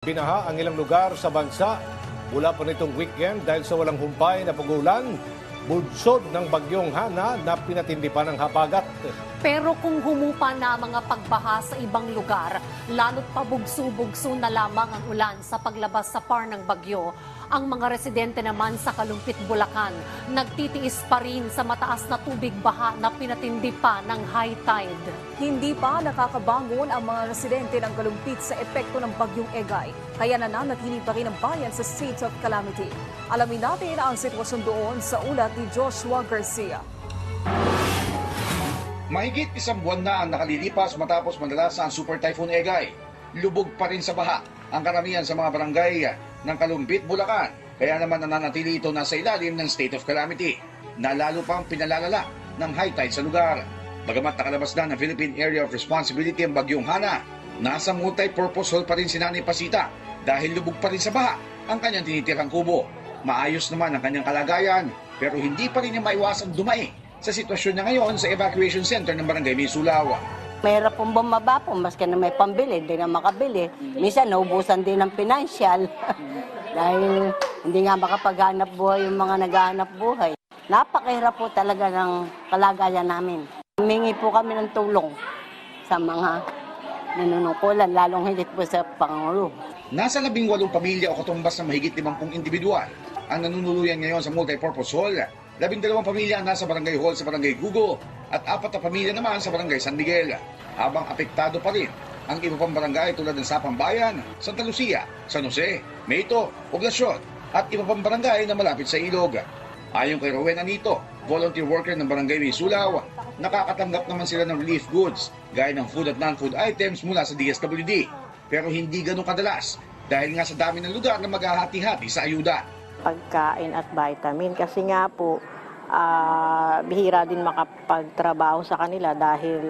Binaha ang ilang lugar sa bansa mula pa nitong weekend dahil sa walang humpay na pagulan, budsod ng bagyong Hana na pinatindi pa ng habagat. Pero kung humupa na mga pagbaha sa ibang lugar, lalo't pabugso-bugso na lamang ang ulan sa paglabas sa par ng bagyo, ang mga residente naman sa Kalumpit, Bulacan, nagtitiis pa rin sa mataas na tubig baha na pinatindi pa ng high tide. Hindi pa nakakabangon ang mga residente ng Kalumpit sa epekto ng bagyong Egay. Kaya nananatili pa rin ang bayan sa state of calamity. Alamin natin ang sitwasyon doon sa ulat ni Joshua Garcia. Mahigit isang buwan na ang nakalilipas matapos manalasa ang Super Typhoon Egay. Lubog pa rin sa baha ang karamihan sa mga barangay ng Kalumpit, Bulacan. Kaya naman nananatili ito nasa ilalim ng state of calamity na lalo pang pinalalala ng high tide sa lugar. Bagamat nakalabas na ng Philippine Area of Responsibility ang bagyong Hana, nasa multi-purpose hall pa rin si Nanay Pasita dahil lubog pa rin sa baha ang kanyang tinitirang kubo. Maayos naman ang kanyang kalagayan pero hindi pa rin niya maiwasang dumai sa sitwasyon niya ngayon sa evacuation center ng barangay Misulawa. Mahirap pong bumaba po, maski na may pambili, hindi na makabili. Minsan, naubusan din ng financial. Dahil hindi nga makapaghanap buhay yung mga naghahanap buhay. Napakahirap po talaga ng kalagayan namin. Humingi po kami ng tulong sa mga nanunungkulan, lalong higit po sa Pangulo. Nasa labing walong pamilya o katumbas na mahigit limampung individual ang nanunuluyan ngayon sa multipurpose hall. Labing pamilya ang nasa barangay hall sa barangay Gugo at apat na pamilya naman sa barangay San Miguel. Habang apektado pa rin ang iba pang barangay tulad ng Sapang Bayan, Santa Lucia, San Jose, Mayto, Poblasyon at iba pang barangay na malapit sa ilog. Ayon kay Rowen Anito, volunteer worker ng barangay Misulaw, nakakatanggap naman sila ng relief goods gaya ng food at non-food items mula sa DSWD. Pero hindi ganun kadalas dahil nga sa dami ng lugar na maghahati-hati sa ayuda. Pagkain at vitamin kasi nga po ah, bihira din makapagtrabaho sa kanila dahil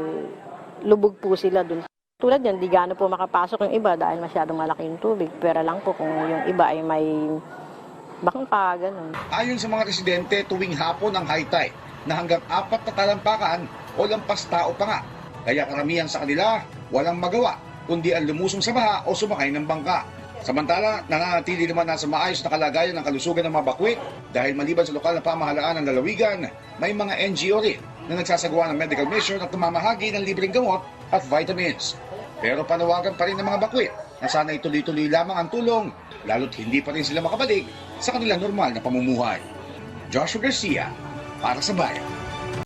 lubog po sila dun. Tulad yan, di gaano po makapasok yung iba dahil masyadong malaki yung tubig. Pero lang po kung yung iba ay may bangka, ganun. Ayon sa mga residente, tuwing hapon ang high tide na hanggang apat na talampakan o lampas tao pa nga. Kaya karamihan sa kanila walang magawa kundi ang lumusong sa baha o sumakay ng bangka. Samantala, nananatili naman nasa maayos na kalagayan ng kalusugan ng mga bakwit dahil maliban sa lokal na pamahalaan ng lalawigan, may mga NGO rin na nagsasagawa ng medical mission at namamahagi ng libreng gamot at vitamins. Pero panawagan pa rin ng mga bakwit na sana ituloy-tuloy lamang ang tulong lalo't hindi pa rin sila makabalik sa kanilang normal na pamumuhay. Joshua Garcia, para sa Bayan.